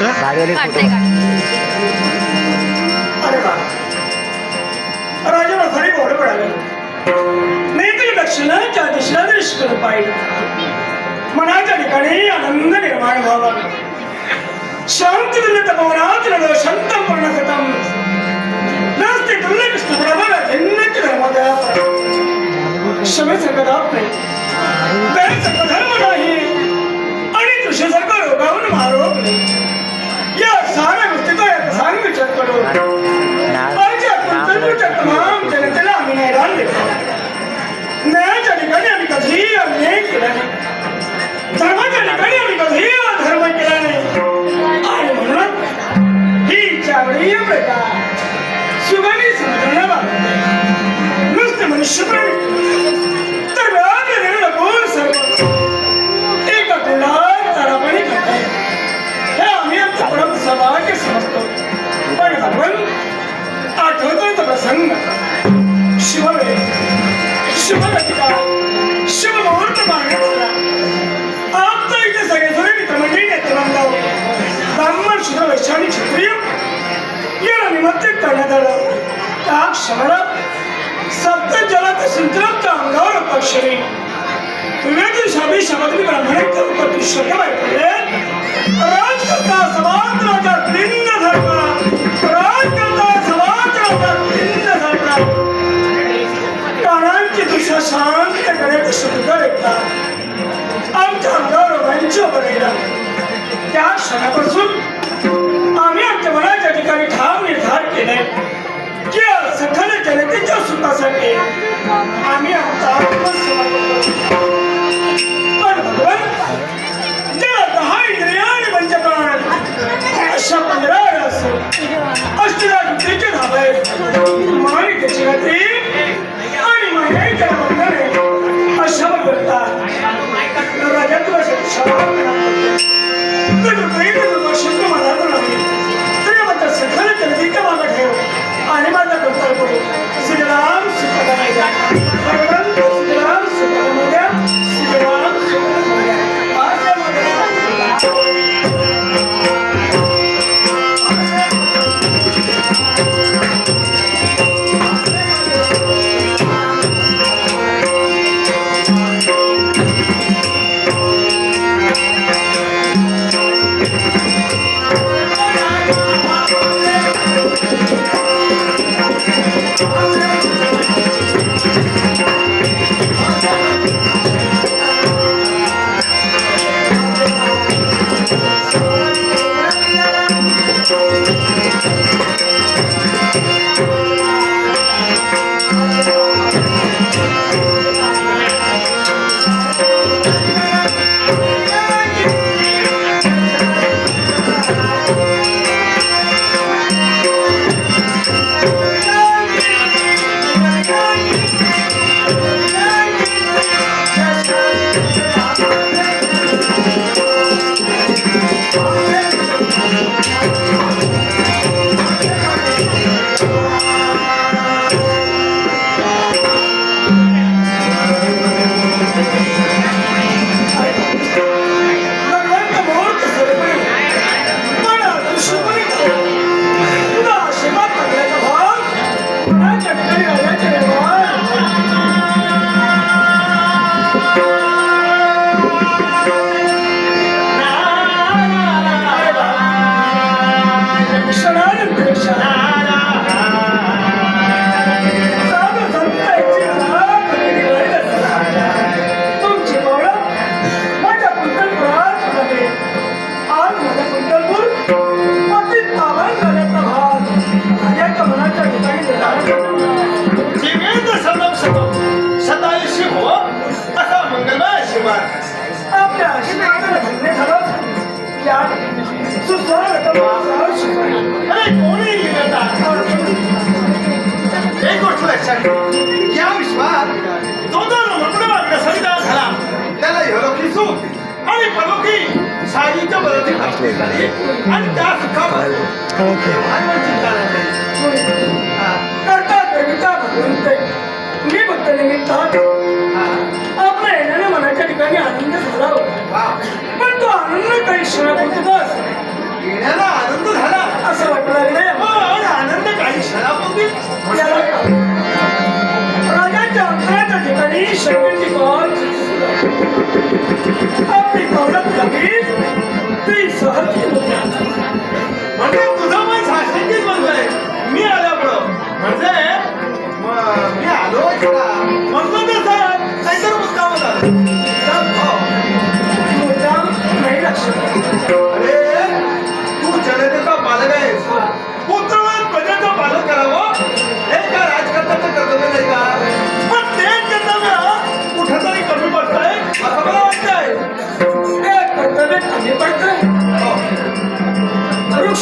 गाडीवाले काढते काढते. अरे वा नेत्री दक्षिणाच्या दिशेला मनाच्या ठिकाणी आनंद निर्माण व्हावा शांती तपवनात नास्ते तुल्य कृष्ण भिन्नच धर्मदया क्षमे नाही. आणि तुझे सर्व रोगावून मारो साऱ्या गोष्टीचा एक सांग विचार करू. माझ्या कुंतलपूरच्या तमाम जनतेला आम्ही हैराण देतो. न्यायाच्या ठिकाणी आम्ही कधीही अन्याय केला नाही. धर्माच्या ठिकाणी आम्ही कधीही अधर्म केला नाही. आणि म्हणून ही चावडी प्रथा सुगमी समजणं वागते नुसते मनुष्य प्राणी सौभाग्य समजतो. पण आपण आठवतोय तो प्रसंग. शिववेळ. शिवघटिका शिवमुहूर्त मागण्यात आला आता इथे सगळे जुने मित्रमंडळी नेतृबंधव ब्राह्मण शुद्ध वैशाली क्षत्रिय. याला निमंत्रित करण्यात आलं. त्या क्षणाला सप्त जलात सिंचनाच्या अंगावर पक्षरी विवेकी शाबी शब्द ब्राह्मणांच्या उत्पत्ती शब्द ऐकले राजकर्ता समाज राजा लिंग धर्म राजकर्ता समाज राजा लिंग धर्म कानांची दिशा शांत करण्याचे शब्द ऐकतात आमच्या अंगावर वंच बघायला त्या क्षणापासून आम्ही आमच्या मनाच्या ठिकाणी ठाम निर्धार केले. की सकल जनतेच्या सुखासाठी आम्ही आमचा आत्मसमर्पण पण भगवान ज्या दहा इंद्रिया आणि पंचप्राण अशा पंधरा रस अष्टदा युक्तीचे धाबे माणिकेची गती आणि महिन्याच्या बंधने अशा राजा तुला शिक्षा शब्द मला तरी माझ्या सखल जनतेच्या मागे ठेव आणि माझा कर्तव्य करू श्रीराम सुखदा भगवान श्रीराम सुखदा श्रीराम सुखदा आशीर्वाद आपल्या आशीर्वादाला धन्य झालं या सुस्वागतम अरे कोणी एक गोष्ट लक्षात या विश्वात जो जो रमकडामार्ग संविधान झाला त्याला इहलोकी सुख आणि साईच्या झाली आणि त्या सुखावर देवाने नाही. करता भगवंत मी भक्त निमित्त ठिकाणी आनंद झाला होता वा. पण तो आनंद काही क्षणापुरता येण्याला असं वाटू लागले पण आनंद काही क्षणापूर्वी याला काय? राजाच्या अंतराच्या ठिकाणी शक्तीची पाल आपली पावलं लागली ती सहज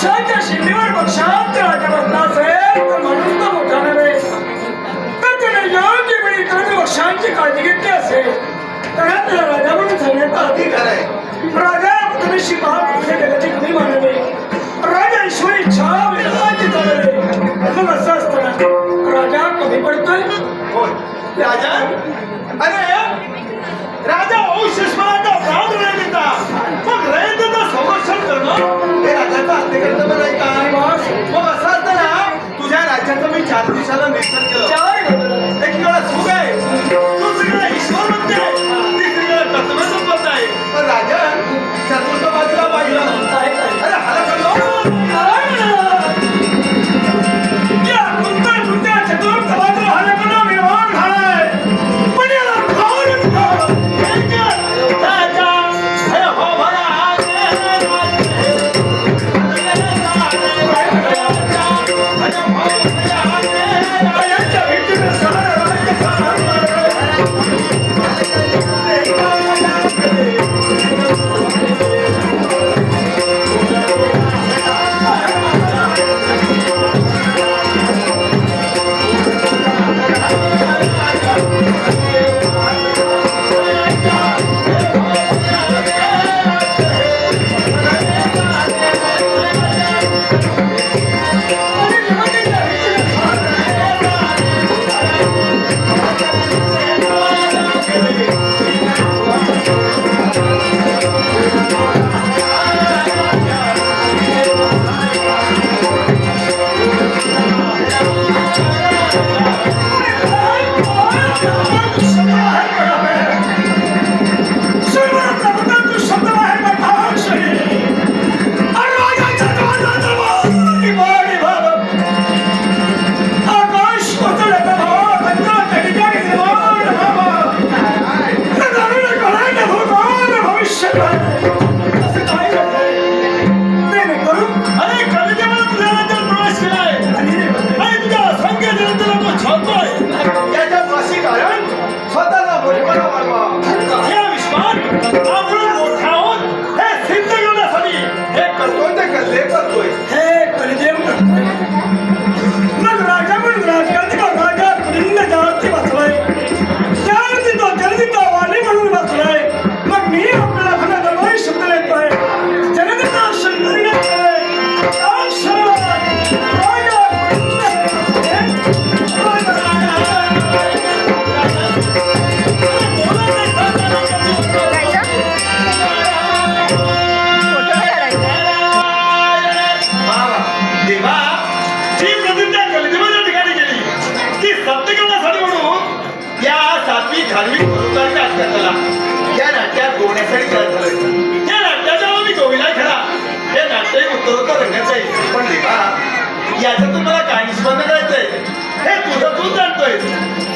वृक्षाच्या शिंदीवर पक्षात राजा नसेल तर म्हणून तो मोठा नव्हे तर त्याने योग्य वेळी इतर पक्षांची काळजी घेतली असेल. तर त्याला राजा म्हणून सांगण्याचा अधिकार आहे. राजा तुम्ही शिपा तुमच्या जगाची कमी मानले राजा ईश्वरी इच्छा विधानाची चालले मग असं असताना राजा कमी पडतोय? राजा का मग असं असतं ना तुझ्या राज्याचं मी चार दिवसाला निरीक्षण केलं चार गजर. सुख आहे दुसरीकडे ईश्वर म्हणते तिसरीकडे कर्तव्य संपत आहे पण राजन चतुर्थ बाजूला पाहिलं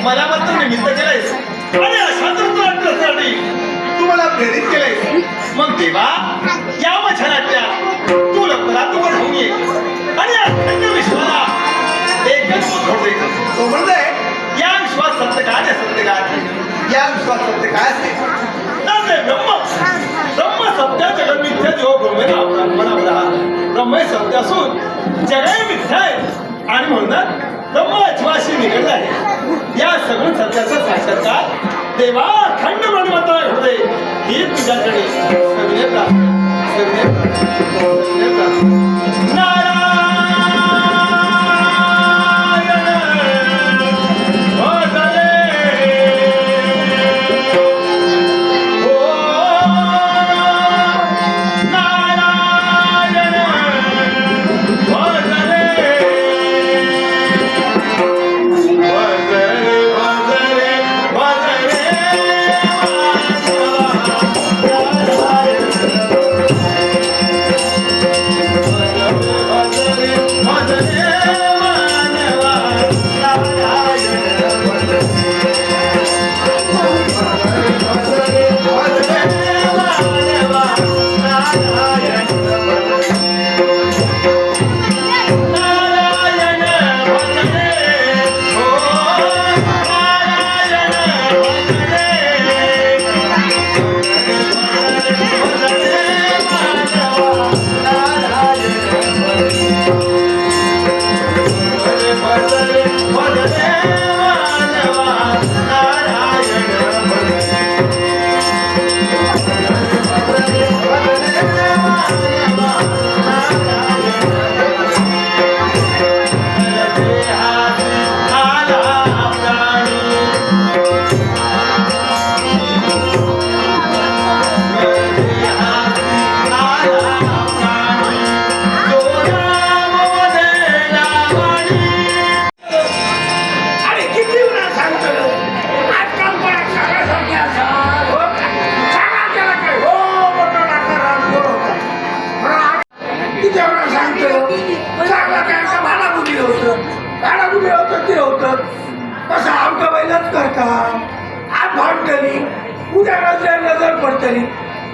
मला मात्र निमित्त केलंयस आणि अशा नाट्यासाठी तू मला प्रेरित केलंयस. मग देवा या माझ्या नाट्यात तू लवकरात लवकर होऊन ये आणि अखंड विश्वाला एकच दे तो म्हणतोय या विश्वास सत्य काय आहे? सत्य काय? या विश्वास सत्य काय असते ब्रह्म. ब्रह्म सत्य जगत मिथ्या देव ब्रह्मेला ब्रह्मणा ब्रह्म. सत्य असून जगही मिथ्या आहे. आणि म्हणूनच ब्रह्म जीवाशी आहे या सगळं सत्याचा साक्षात्कार देवा अखंड ब्रह्मता घडते ही तुझ्याकडे. सगळे प्रार्थना. सगळे प्रार्थना. नारायण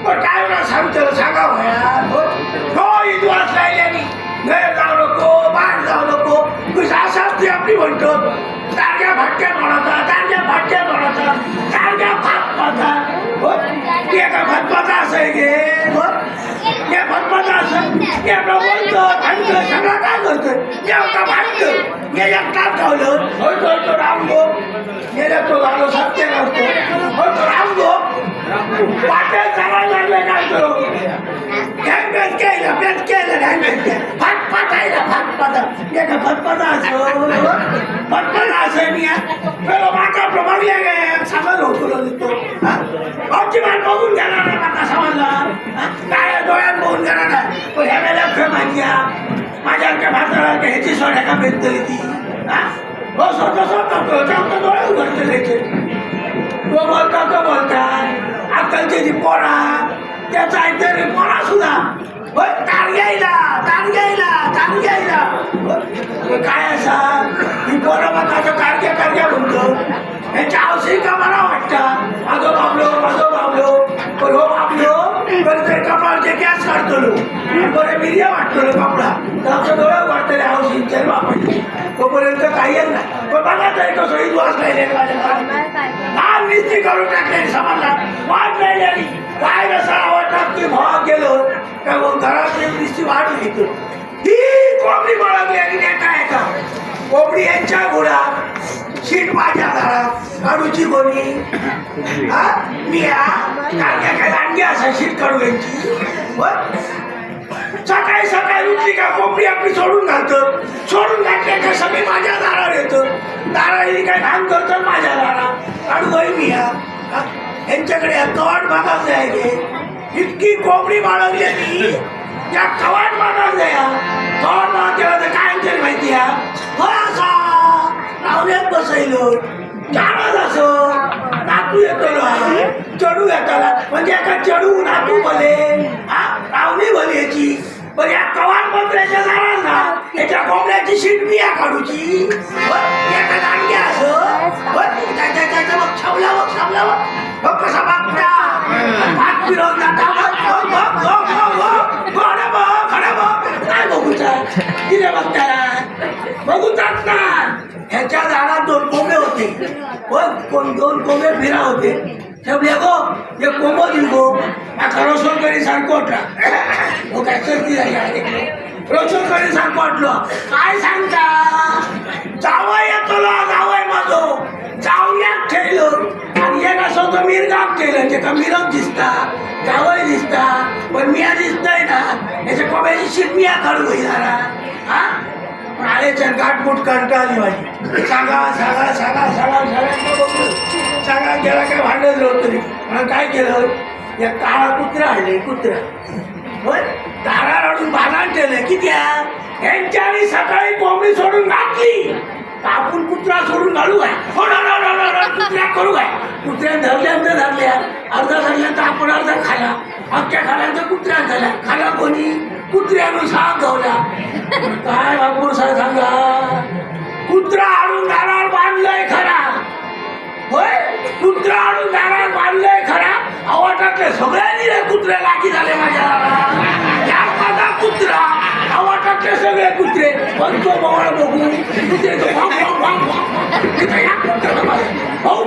पण काय म्हणा सांगतलं सांगा भया हो इतिहास राहिल्यानी घर जाऊ नको बाहेर जाऊ नको तुझं असाच ती आपली म्हणतो तारग्या भाटक्या म्हणता तारग्या भाटक्या म्हणता तारग्या भात पाता हो ते का भात पाता असं आहे गे हो ते भात पाता असं ते आपलं बोलतं थांबतं सगळं काय करतं ते का भाटतं हे एकटाच खावलं होय तो तो रामगो गेल्या तो झालो सत्य नसतो होय तो रामगो पाट्या चाला लागले काय तो गॅंगबॅंग केलं बॅट केलं गॅंगबॅंग भात पातायला भात पाता हे का भात पाता असं भात पाता असं मी पहिलं माका प्रभावल्या गे सांगत होतो ना तो भाऊची मान बघून गेला ना माका समजला हा? काय डोळ्यात बघून गेला ना पण ह्या वेळेला माहिती माझ्या त्या भाताला ह्याची सोड्या का भेटतली ती हा? हो स्वतः स्वतः तो जाऊन डोळे उघडते तो बोलता तो बोलता अक्कलची जी पोरा त्याचा रे पोरा सुद्धा. होय तार घ्यायला तार घ्यायला तार घ्यायला. काय असा? ही पोरं मग कारग्या कारग्या म्हणतो. ह्याच्या औषधी का मला वाटतं? माझं बाबलो माझं बाबलो पण हो बाबलो ते कपाळचे गॅस काढतलो. बरं मिरिया वाटतो कपडा. तर आमचं डोळं वाटतले औषधी चल वापरली तोपर्यंत काही नाही. पण बघा तरी कसं असलेले माझ्या लहान निस्ती करून टाकले समजला? वाट नाही झाली काय नसा आवडतात की भावा गेलो. त्या मग घरातली निस्ती वाढ घेतो ही कोंबडी बाळगली आणि काय का कोंबडी यांच्या घोडा शीट माझ्या घरात काढूची कोणी मी अंडी काय काय असं शीट काढू यांची? सकाळी सकाळी उठली का कोंबडी आपली सोडून घालतं. सोडून घातल्या का सगळी माझ्या दारावर येतो. दाराने काय काम करतो माझ्या दारा आणि बाई मी हा. यांच्याकडे कवाट भागात आहे इतकी कोंबडी बाळगली मी. या कवाट भागात या कवाट भागात काय माहिती हा हो बसयलो रावल्यात बसैलो जाणार असो नातू येतो ना चढू येताला म्हणजे एका चडू नातू भले हा रावणी भले याची पण या कवाट झाडांना जाणार याच्या कोंबड्याची शीट मी या काढूची एका दांडग्या असो बरं, त्याच्या त्याच्या मग छावला मग छावला मग मग कसा बघता हात फिरवून जाता मग मग मग मग मग मग खडं काय बघूचा तिथे बघताना बघूचाच ना ह्याच्या झाडात दोन कोंबे होते. पण कोण दोन कोंबे फिरा होते. ठेवले गो हे कोंब दिल गो आता सारखं वाटला. हो काय सर्दी झाली सांगू वाटलं. काय सांगता? जावं येतो जावंय माझो. जावयाक ठेवलं. आणि एक असं तो मिरगाव केलं ते का मिरग दिसता? जावय दिसता? पण मिया दिसतंय ना. याच्या कोंब्याची शिप मिया काढू होई हा? प्राण्याच्या आलेच्या गाठमूट कंटा आली माझी. सांगा सांगा सांगा सांगा सगळ्यांना बघून सांगा गेला काय भांडत राहत तरी. म्हणून काय केलं? या काळा कुत्रा आणले कुत्रा. होय? दारा रडून बाजार ठेवलं किती यांच्यानी सकाळी कोंबडी सोडून घातली. आपण कुत्रा सोडून घालू काय? हो ना कुत्र्या करू काय? कुत्र्या धरल्यानंतर धरल्या अर्धा धरल्यानंतर आपण अर्धा खाला अख्ख्या खाल्यानंतर कुत्र्या झाल्या खाला कोणी? कुत्र्यानं साग काय बापूर साहेब सांगा? कुत्रा आणून दारावर बांधलंय खरा. होय? कुत्रा आणून दारावर बांधलंय खरा. आवाटातले सगळ्यांनी कुत्र्या लागी झाले माझ्या. कुत्रा. आवाटातले सगळे कुत्रे. पण तो बवळ बघू कुत्रे या भाऊ,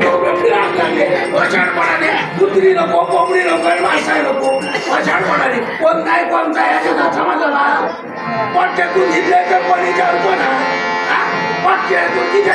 लागले. वशाडपणाने कुत्री नको कोंबडी नको मासाय नको. वशाडपणाने कोण काय कोण काय याच्या समाजाला पट्ट्यातून दिले तर कोणी जाऊ ना. हा? पट्ट्यातून किती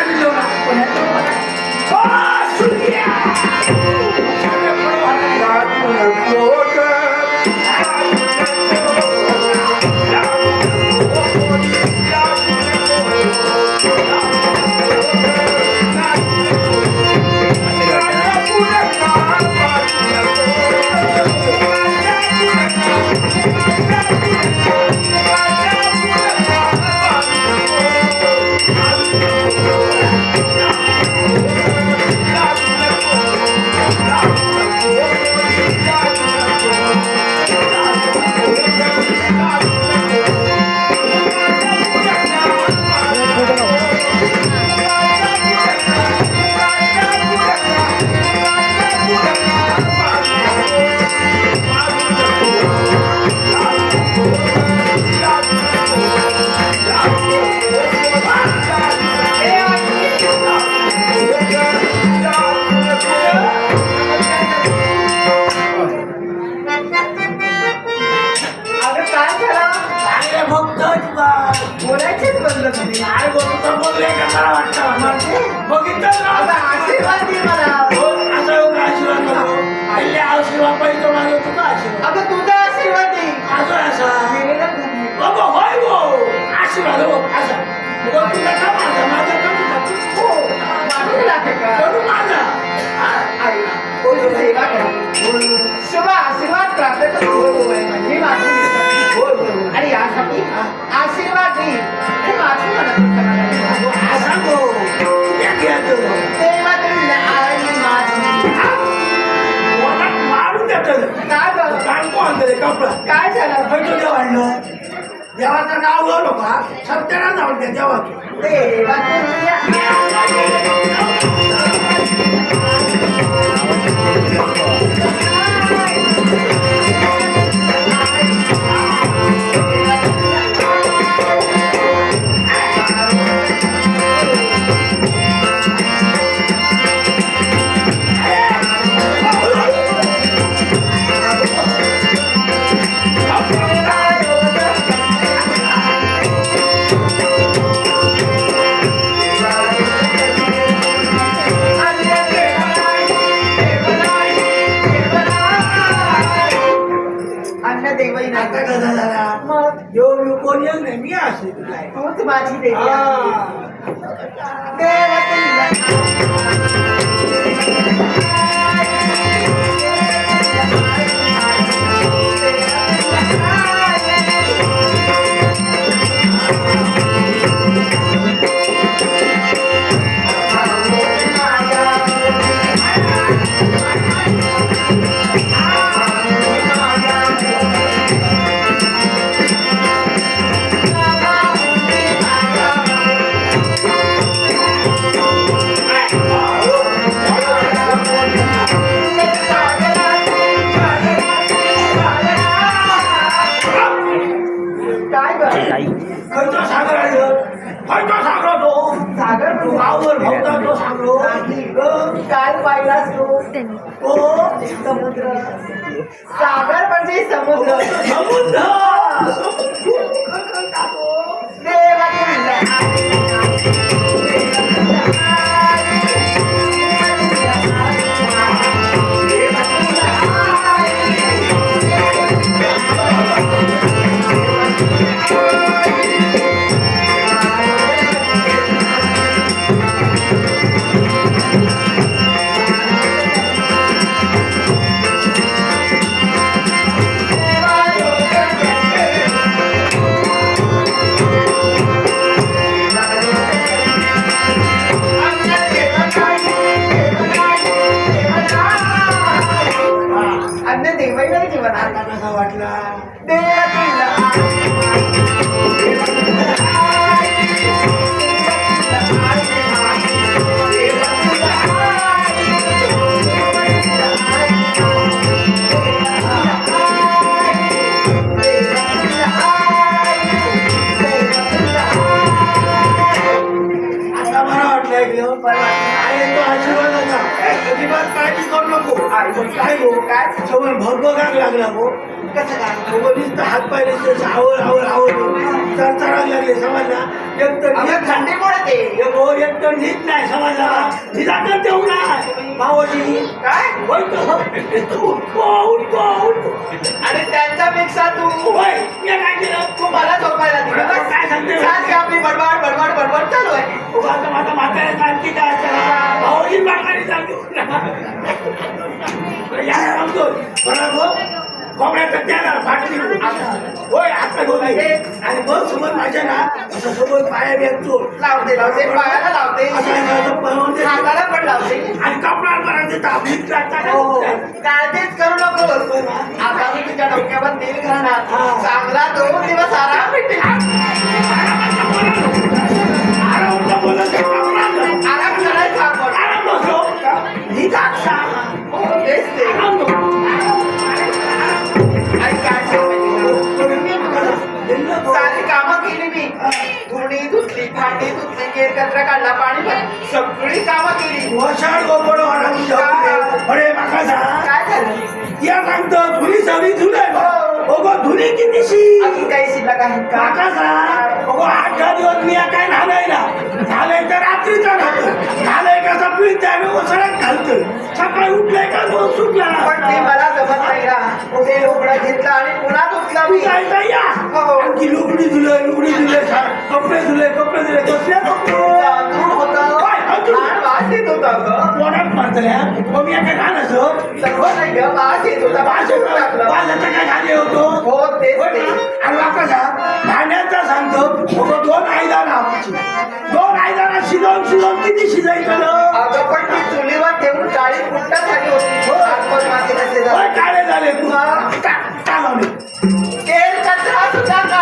काय झालं? पैठू देव आणलं देवाचं नाव घेऊ नका. सत्यानं जाऊन घ्या देवाचं. सागर म्हणजे समुद्र. समुद्र! अजिबात काळजी करू नको. काय? गो काय? समोर भगभगाक लागला गो नुसतं हात पाय आवड आवड आवड चरचरायला लागले समजला. एक तर थंडी पडते एक हो तर नीट नाही समजला. निराकरण देऊ नाही भावजी काय? होय तो उठको उठको उठको आणि त्यांच्यापेक्षा तू. होय मी काय केलं तू मला झोपायला दिलं. काय सांगते? सारखी आपली बडबड बडबड बडबड चालू आहे. उगा तर माझा म्हाताऱ्याचा आणखी काय असतं भाऊजी मागाने सांगू या सांगतो बरोबर कोंबड्याचा त्याला फाटली होय आता ये. आणि मग समोर माझ्या ना असं समोर पाया भेटतो लावते लावते पायाला लावते. हाताला पण लावते. आणि कपडा करायचे ताबलीत हो हो. काढतात काळजीच करू नकोस आता मी तुझ्या डोक्यावर तेल घालणार. हा. चांगला दोन दिवस आराम भेटेल. आराम आराम करायचा आपण. बसलो. ही दाक्षा हो तेच ते. धुणी धुतली भांडी धुतली केर कचरा काढला पाणी भरलं. सगळी कामं केली. वशाळ गोपड वाढावी अरे माका सांग काय झालं? या सांगतो धुनी सगळी धुले ओगो धुनी कितीशी अजून काही शिल्लक आहेत का? काका सांग ओगो आठ दहा दिवस मी काय नालाय ना झालंय तर रात्रीचा घालतो झालंय का सगळी त्याने ओसळत घालतो सकाळी उठलंय का दोन सुटला? पण ते मला जमत नाही ना. ते लोकडं घेतलं आणि पुन्हा धुतलं मी. जायचा या. आणखी लुगडी धुले लुगडी धुले कपडे धुले कपडे धुले. कसल्या कपडे? मारतल्या मग मी काय घाल असं? सर्व नाही ग वास येत होता. काय हो ते? आणि भांड्याचा सांगतो. दोन आयदान आमची दोन आयदाना शिजवून शिजवून किती शिजायचं अगं पण ती चुलीवर ठेवून चाळीस झाली होती. हो. आसपास झाले.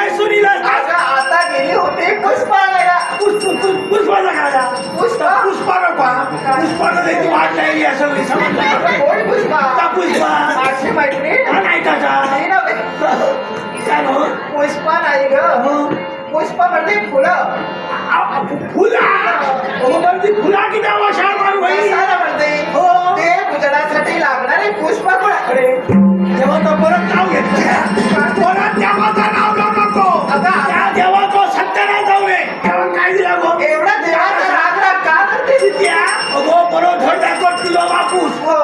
काय सुनीलं. अगं आता गेली होती पुष्पाला. पुष्प पुष्प- पुष्पाचा खायला. पुष्प? पुष्पानं पा पुष्पानं त्याची वाट लागली असं मी समजलं. कोण पुष्पा? का पुष्पा. माझी मैत्रीण? हा नाही त्याचा नाही ना बे. काय पुष्पा नाही ग. पुष्पा म्हणजे फुलं. फुला? फुला किती वर्षात मारू बाई? कशाला म्हणते? हो. ते पूजनासाठी लागणारे पुष्प अरे तेव्हा तर परत नाव घेतलं परत देवाचं नाव तेव्हा दिला गो एवढा देवाचा राग राग का करते त्या अगो बरोबर टाकत तुझा बापूस हो.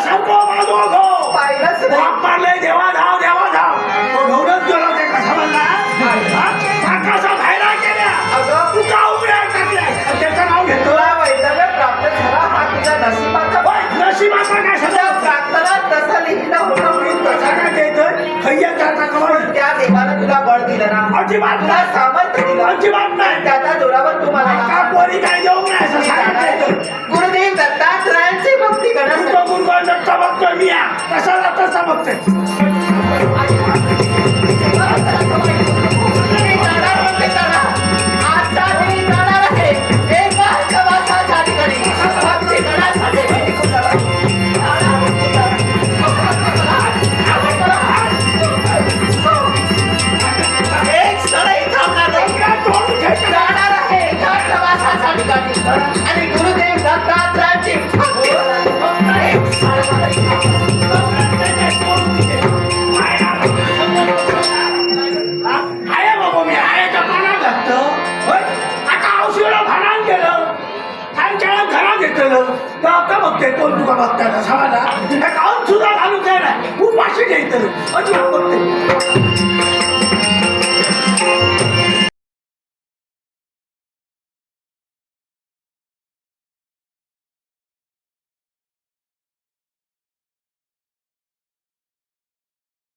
सारखं माझो गो पाहिलंच मारले देवा धाव देवा धाव तो घेऊनच गेला ते कसा म्हणला काकाचा केल्या अगं तुझा उघड्या टाकल्या त्याचं नाव घेतो तुला प्राप्त झाला हा तुझ्या नशिबाचा होय, नशिबाचा काय काय देतोय खय्या करता कमाल त्या देवानं तुला बळ दिलं ना अजिबात दिलं अजिबात नाही. त्याच्या जोरावर का तुम्हाला पोरी काय देऊ नाही असं सांगितलं गुरुदेव दत्तात्रयांची भक्ती तुझं गुरुगण दत्ता बघतोय मी या? कशाला तसा बघतोय?